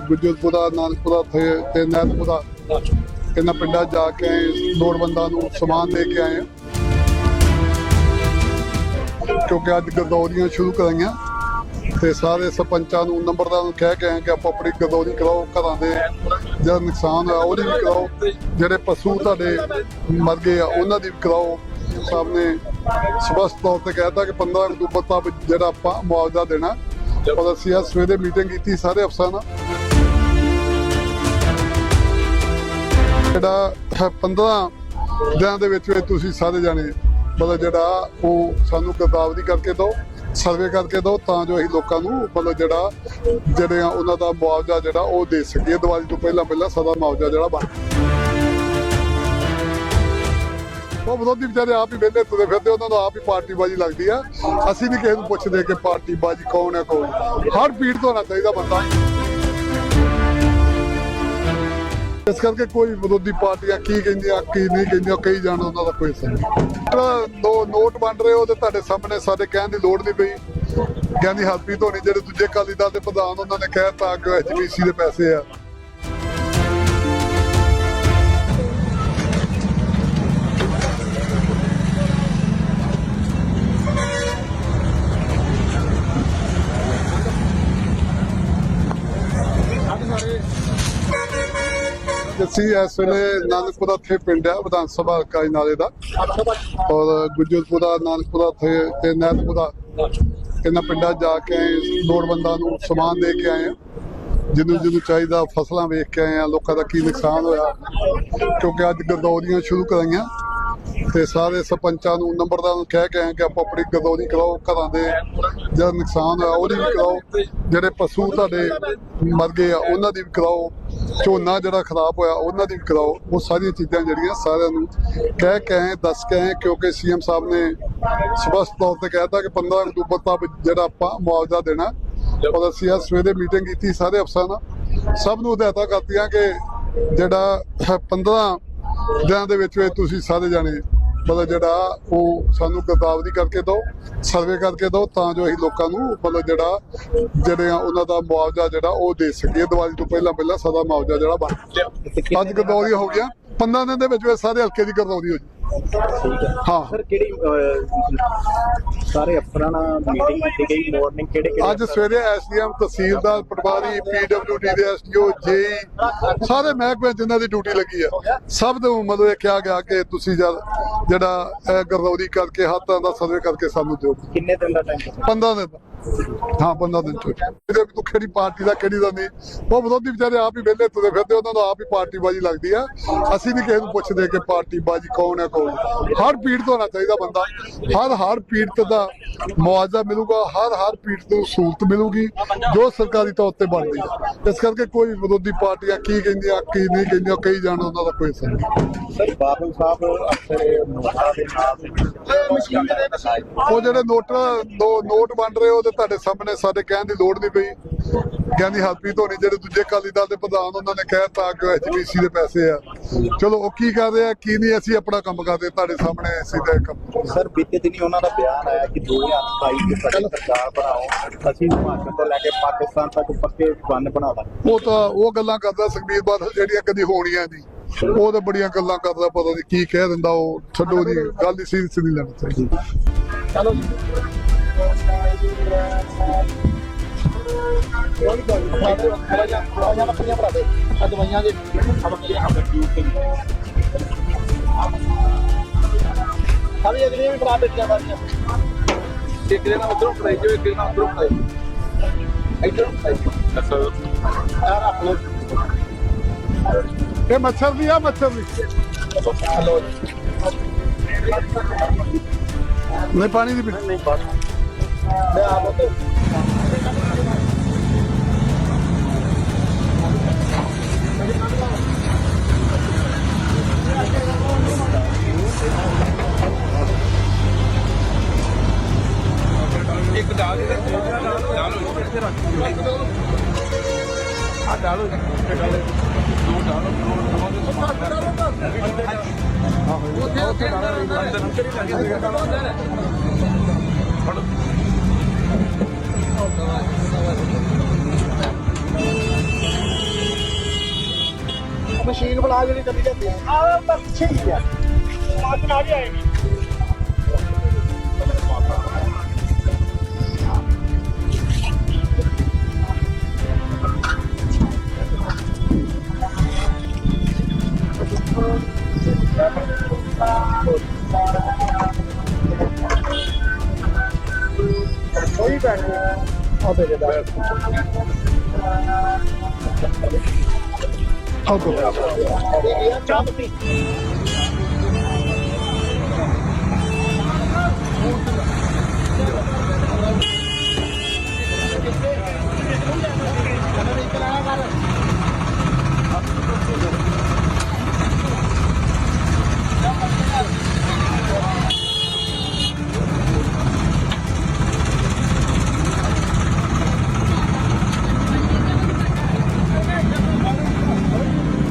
ਗੁਜਰਪੁਰਾ ਨਾਨਕਪੁਰਾ ਤੇ ਨੈਤਪੁਰਾ ਇਹਨਾਂ ਪਿੰਡਾਂ ਜਾ ਕੇ ਲੋੜਵੰਦਾਂ ਨੂੰ ਸਮਾਨ ਦੇ ਕੇ ਆਏ ਹਾਂ। ਕਿਉਂਕਿ ਅੱਜ ਗਰਦੌਰੀਆਂ ਸ਼ੁਰੂ ਕਰਾਈਆਂ ਤੇ ਸਾਰੇ ਸਰਪੰਚਾਂ ਨੂੰ, ਨੰਬਰਦਾਰਾਂ ਨੂੰ ਕਹਿ ਕੇ ਆਏ ਕਿ ਆਪੋ ਆਪਣੀ ਗਰਦੌਰੀ ਕਰਾਓ, ਘਰਾਂ ਦੇ ਜਿਹੜਾ ਨੁਕਸਾਨ ਹੋਇਆ ਉਹਦੀ ਵੀ ਕਰਾਓ, ਜਿਹੜੇ ਪਸ਼ੂ ਤੁਹਾਡੇ ਮਰ ਗਏ ਆ, ਉਹਨਾਂ ਦੀ ਵੀ ਕਰਾਓ ਸਾਹਿਬ ਨੇ ਸਪਸ਼ਟ ਤੌਰ ਤੇ ਕਹਿਤਾ ਕਿ 15 ਅਕਤੂਬਰ ਤੱਕ ਜਿਹੜਾ ਆਪਾਂ ਮੁਆਵਜ਼ਾ ਦੇਣਾ ਔਰ ਅਸੀਂ ਅੱਜ ਸਵੇਰੇ ਮੀਟਿੰਗ ਕੀਤੀ ਸਾਰੇ ਅਫਸਰਾਂ ਨਾਲ ਜਿਹੜਾ 15 ਦਿਨਾਂ ਦੇ ਵਿੱਚ ਵਿੱਚ ਤੁਸੀਂ ਸਾਰੇ ਜਾਣੇ ਮਤਲਬ ਜਿਹੜਾ ਉਹ ਸਾਨੂੰ ਗਰਦਾਵਰੀ ਕਰਕੇ ਦਿਓ ਸਰਵੇ ਕਰਕੇ ਦਿਓ ਤਾਂ ਜੋ ਅਸੀਂ ਲੋਕਾਂ ਨੂੰ ਮਤਲਬ ਜਿਹੜਾ, ਜਿਹੜੇ ਉਹਨਾਂ ਦਾ ਮੁਆਵਜ਼ਾ ਜਿਹੜਾ ਉਹ ਦੇ ਸਕੀਏ। ਦੀਵਾਲੀ ਤੋਂ ਪਹਿਲਾਂ ਪਹਿਲਾਂ ਸਦਾ ਮੁਆਵਜ਼ਾ ਜਿਹੜਾ ਬਣ ਉਹ ਵਿਰੋਧੀ ਵਿਚਾਰੇ ਆਪ ਹੀ ਵਿਹਲੇ ਤੁਰੇ ਫਿਰਦੇ, ਉਹਨਾਂ ਨੂੰ ਆਪ ਹੀ ਪਾਰਟੀ ਬਾਜੀ ਲੱਗਦੀ ਆ। ਅਸੀਂ ਨਹੀਂ ਕਿਸੇ ਨੂੰ ਪੁੱਛਦੇ ਕਿ ਪਾਰਟੀ ਬਾਜੀ ਕੌਣ ਹੈ ਕੌਣ ਹਰ ਪੀੜ ਤੋਂ ਹੋਣਾ ਚਾਹੀਦਾ ਬੰਦਾ। ਇਸ ਕਰਕੇ ਕੋਈ ਵਿਰੋਧੀ ਪਾਰਟੀਆਂ ਕੀ ਕਹਿੰਦੀਆਂ, ਕੀ ਨਹੀਂ ਕਹਿੰਦੀਆਂ ਕਈ ਜਾਣ ਉਹਨਾਂ ਦਾ ਕੋਈ ਅਸਰ ਨਹੀਂ। ਜਿਹੜਾ ਦੋ ਨੋਟ ਵੰਡ ਰਹੇ, ਉਹ ਤੇ ਤੁਹਾਡੇ ਸਾਹਮਣੇ ਸਾਡੇ ਕਹਿਣ ਦੀ ਲੋੜ ਨਹੀਂ ਪਈ। ਕਹਿੰਦੀ ਹਰਪ੍ਰੀਤ ਹੋਣੀ, ਜਿਹੜੇ ਦੂਜੇ ਅਕਾਲੀ ਦਲ ਦੇ ਪ੍ਰਧਾਨ, ਉਹਨਾਂ ਨੇ ਕਹਿਤਾ ਕਿ ਐਚਪੀਸੀ ਦੇ ਪੈਸੇ ਆ। ਅਸੀਂ ਇਸ ਵੇਲੇ ਨਾਨਕਪੁਰਾ ਇੱਥੇ ਪਿੰਡ ਹੈ ਵਿਧਾਨ ਸਭਾ ਹਲਕਾ ਨਾਲੇ ਦਾ। ਔਰ ਗੁਜਰਪੁਰਾ ਨਾਨਕਪੁਰਾ ਥੇ ਤੇ ਨੈਤਪੁਰਾ ਇਹਨਾਂ ਪਿੰਡਾਂ ਜਾ ਕੇ ਆਏ, ਲੋੜਵੰਦਾਂ ਨੂੰ ਸਮਾਨ ਦੇ ਕੇ ਆਏ ਹਾਂ। ਜਿਹਨੂੰ ਜਿਹਨੂੰ ਚਾਹੀਦਾ ਫਸਲਾਂ ਵੇਖ ਕੇ ਆਏ ਆ ਲੋਕਾਂ ਦਾ ਕੀ ਨੁਕਸਾਨ ਹੋਇਆ। ਕਿਉਂਕਿ ਅੱਜ ਗਰਦੌਰੀਆਂ ਸ਼ੁਰੂ ਕਰਾਈਆਂ। ਤੇ ਸਾਰੇ ਸਰਪੰਚਾਂ ਨੂੰ ਨੰਬਰਦਾਰਾਂ ਨੂੰ ਕਹਿ ਕੇ ਆਏ ਕਿ ਆਪਾਂ ਆਪਣੀ ਗਰਦੌਰੀ ਕਰਾਓ ਘਰਾਂ ਦੇ ਜਿਹੜਾ ਨੁਕਸਾਨ ਹੋਇਆ ਉਹਦੀ ਵੀ ਕਰਾਓ। ਜਿਹੜੇ ਪਸ਼ੂ ਤੁਹਾਡੇ ਮਰ ਗਏ ਆ ਉਹਨਾਂ ਦੀ ਵੀ ਕਰਾਓ। ਝੋਨਾ ਜਿਹੜਾ ਖਰਾਬ ਹੋਇਆ, ਉਹਨਾਂ ਦੀ ਵੀ ਕਰਾਓ। ਉਹ ਸਾਰੀਆਂ ਚੀਜ਼ਾਂ ਜਿਹੜੀਆਂ ਸਾਰਿਆਂ ਨੂੰ ਕਹਿ ਕੇ ਦੱਸ ਕੇ ਕਿਉਂਕਿ ਸੀਐਮ ਸਾਹਿਬ ਨੇ ਸਪਸ਼ਟ ਤੌਰ ਤੇ ਕਹਿਤਾ ਕਿ 15 ਅਕਤੂਬਰ ਤੱਕ ਜਿਹੜਾ ਆਪਾਂ ਮੁਆਵਜ਼ਾ ਦੇਣਾ, ਔਰ ਅਸੀਂ ਅੱਜ ਸਵੇਰੇ ਮੀਟਿੰਗ ਕੀਤੀ ਸਾਰੇ ਅਫਸਰਾਂ ਨਾਲ। ਸਭ ਨੂੰ ਹਦਾਇਤਾਂ ਕਰਤੀਆਂ ਕਿ ਜਿਹੜਾ 15 ਦਿਨਾਂ ਦੇ ਵਿੱਚ ਵਿੱਚ ਤੁਸੀਂ ਸਾਰੇ ਜਾਣੇ ਮਤਲਬ ਜਿਹੜਾ ਉਹ ਸਾਨੂੰ ਗਰਦਾਵਰੀ ਕਰਕੇ ਦਿਓ ਸਰਵੇ ਕਰਕੇ ਦਿਓ ਤਾਂ ਜੋ ਅਸੀਂ ਲੋਕਾਂ ਨੂੰ ਮਤਲਬ ਜਿਹੜਾ ਜਿਹੜੇ ਆ ਉਹਨਾਂ ਦਾ ਮੁਆਵਜ਼ਾ ਜਿਹੜਾ ਉਹ ਦੇ ਸਕੀਏ। ਦੀਵਾਲੀ ਤੋਂ ਪਹਿਲਾਂ ਪਹਿਲਾਂ ਸਦਾ ਮੁਆਵਜ਼ਾ ਜਿਹੜਾ ਬਣ ਅੱਜ ਗਰਦੌਰੀ ਹੋ ਗਿਆ 15 ਦਿਨ ਦੇ ਵਿੱਚ ਵਿੱਚ ਸਾਰੇ ਹਲਕੇ ਦੀ ਗਰਦੌਰੀ ਹੋ ਜੀ ਹਾਂ। ਸਰ ਕਿਹੜੀ ਸਾਰੇ ਅਫਸਰਾਂ ਨਾਲ ਮੀਟਿੰਗ ਕੀਤੀ ਗਈ? ਮਾਰਨਿੰਗ ਕਿਹੜੇ ਕਿਹੜੇ ਅੱਜ ਸਵੇਰੇ ਐਸਡੀਐਮ ਤਹਿਸੀਲਦਾਰ ਪਟਵਾਰੀ ਪੀਡਬਲਯੂਡੀ ਦੇ ਐਸਡੀਓ ਜੇ ਸਾਰੇ ਮਹਿਕਮੇ ਜਿਨ੍ਹਾਂ ਦੀ ਡਿਊਟੀ ਲੱਗੀ ਆ ਸਭ ਨੂੰ ਮਤਲਬ ਇਹ ਕਿਹਾ ਗਿਆ ਕਿ ਤੁਸੀਂ ਜਦ ਜਿਹੜਾ ਇਹ ਗਰਦੌਰੀ ਕਰਕੇ ਹੱਥ ਤਰ੍ਹਾਂ ਦਾ ਸਰਵੇ ਕਰਕੇ ਸਾਨੂੰ ਦਿਓ ਕਿੰਨੇ ਦਿਨ ਦਾ ਟਾਈਮ 15 ਦਿਨ ਦਾ। ਹਾਂ 15 ਦਿਨ ਚ ਇਹਦੇ ਤੂੰ ਕਿਹੜੀ ਪਾਰਟੀ ਦਾ ਕਿਹੜੀ ਦਾ ਨਹੀਂ। ਉਹ ਵਿਰੋਧੀ ਵਿਚਾਰੇ ਆਪ ਹੀ ਵਿਹਲੇ ਤੁਰੇ ਫਿਰਦੇ ਉਹਨਾਂ ਨੂੰ ਆਪ ਹੀ ਪਾਰਟੀ ਬਾਜੀ ਲੱਗਦੀ ਆ। ਅਸੀਂ ਨਹੀਂ ਕਿਸੇ ਨੂੰ ਪੁੱਛਦੇ ਕਿ ਪਾਰਟੀ ਬਾਜੀ ਕੌਣ ਹੈ ਕੌਣ। ਹਰ ਪੀੜ ਤੋਂ ਹੋਣਾ ਚਾਹੀਦਾ ਬੰਦਾ। ਹਰ ਹਰ ਪੀੜਤ ਦਾ ਮੁਆਵਜ਼ਾ ਮਿਲੂਗਾ ਹਰ ਹਰ ਪੀੜਤ ਨੂੰ ਸਹੂਲਤ ਮਿਲੂਗੀ ਜੋ ਸਰਕਾਰੀ ਤੌਰ ਤੇ ਬਣਦੀ ਹੈ ਇਸ ਕਰਕੇ ਕੋਈ ਵਿਰੋਧੀ ਪਾਰਟੀਆਂ ਕੀ ਕਹਿੰਦੀਆਂ ਕੀ ਨਹੀਂ ਕਹਿੰਦੀਆਂ ਕਈ ਜਾਣ ਉਹਨਾਂ ਦਾ ਕੋਈ ਅਸਰ ਨਹੀਂ। ਸਰ ਬਾਦਲ ਸਾਹਿਬ ਅਕਸਰ ਨੋਟਾਂ ਦੇ ਨਾਲ ਉਹ ਜਿਹੜੇ ਨੋਟ ਦੋ ਨੋਟ ਵੰਡ ਰਹੇ ਤੇ ਤੁਹਾਡੇ ਸਾਹਮਣੇ ਸਾਡੇ ਕਹਿਣ ਦੀ ਲੋੜ ਨਹੀਂ ਪਈ। ਕਹਿੰਦੀ ਹਰਪ੍ਰੀਤ ਹੋਣੀ ਜਿਹੜੇ ਦੂਜੇ ਅਕਾਲੀ ਦਲ ਦੇ ਪ੍ਰਧਾਨ ਉਹਨਾਂ ਨੇ ਕਹਿਤਾ ਕਿ ਐਚਪੀਸੀ ਦੇ ਪੈਸੇ ਆ। ਚਲੋ ਉਹ ਕੀ ਕਰ ਰਹੇ ਆ ਕੀ ਨਹੀਂ ਅਸੀਂ ਆਪਣਾ ਕੰਮ ਕਰਦੇ ਤੁਹਾਡੇ ਸਾਹਮਣੇ ਅਸੀਂ ਤਾਂ ਇਹ ਕੰਮ ਸਰ ਬੀਤੇ ਦਿਨੀ ਉਹਨਾਂ ਦਾ ਬਿਆਨ ਆਇਆ ਕਿ 2027 ਦੀ ਸਾਡੀ ਸਰਕਾਰ ਬਣਾਓ ਅਸੀਂ ਹਿਮਾਚਲ ਤੋਂ ਲੈ ਕੇ ਪਾਕਿਸਤਾਨ ਤੱਕ ਪੱਕੇ ਬੰਨ ਬਣਾ ਦਾਂਗੇ। ਉਹ ਤਾਂ ਉਹ ਗੱਲਾਂ ਕਰਦਾ ਸੁਖਬੀਰ ਬਾਦਲ ਜਿਹੜੀਆਂ ਕਦੀ ਹੋਣੀਆਂ ਨਹੀਂ। ਉਹ ਤਾਂ ਬੜੀਆਂ ਗੱਲਾਂ ਕਰਦਾ ਪਤਾ ਨਹੀਂ ਕੀ ਕਹਿ ਦਿੰਦਾ ਉਹ ਛੱਡੋ ਜੀ ਗੱਲ ਹੀ ਸੀਰੀਅਸ ਨਹੀਂ ਲੈਣੀ ਚਾਹੀਦੀ। ਚਲੋ। ਦਵਾਈਆਂ ਦੇ ਸਾਰੀ ਅਗਲੀਆਂ ਵੀ ਬਣਾ ਦਿੱਤੀਆਂ ਸਾਰੀਆਂ ਇੱਕ ਦੇ ਨਾਲ ਉਧਰੋਂ ਫੜਾਈ ਜੋ ਇੱਕ ਦੇ ਨਾਲ ਉਧਰੋਂ ਫੜਾਈ ਇਧਰੋਂ ਫੜਾਈ ਅੱਛਾ ਆ ਰੱਖ ਲਓ ਇਹ ਮੱਛਰ ਆ ਮੱਛਰ ਹਲੋ। ਨਹੀਂ ਪਾਣੀ ਦੀ ਨਹੀਂ ਬਾਤ ਮੈਂ ਆਪ ਤੋਂ ਇੱਕ ਡਾਲ ਦੇ ਡਾਲੋ ਇੱਥੇ ਰੱਖ ਆ ਡਾਲੋ ਦੋ ਡਾਲੋ ਦੋ ਦੇ ਸਮਾਨ ਉੱਥੇ ਉੱਥੇ ਡਾਲੋ ਅੰਦਰ ਫੜੋ ਮਸ਼ੀਨ ਬੁਲਾ ਜਿਹੜੀ ਚੱਲੀ ਜਾਂਦੀ ਆ। ਆਹ ਬਸ ਪਿੱਛੇ ਹੀ ਆ। ਮਾਤ ਨਾਲ ਹੀ ਆਏਗੀ। ਕੋਈ ਬੈਠ ਆ ਦੇ ਦੇ ਚਾਹ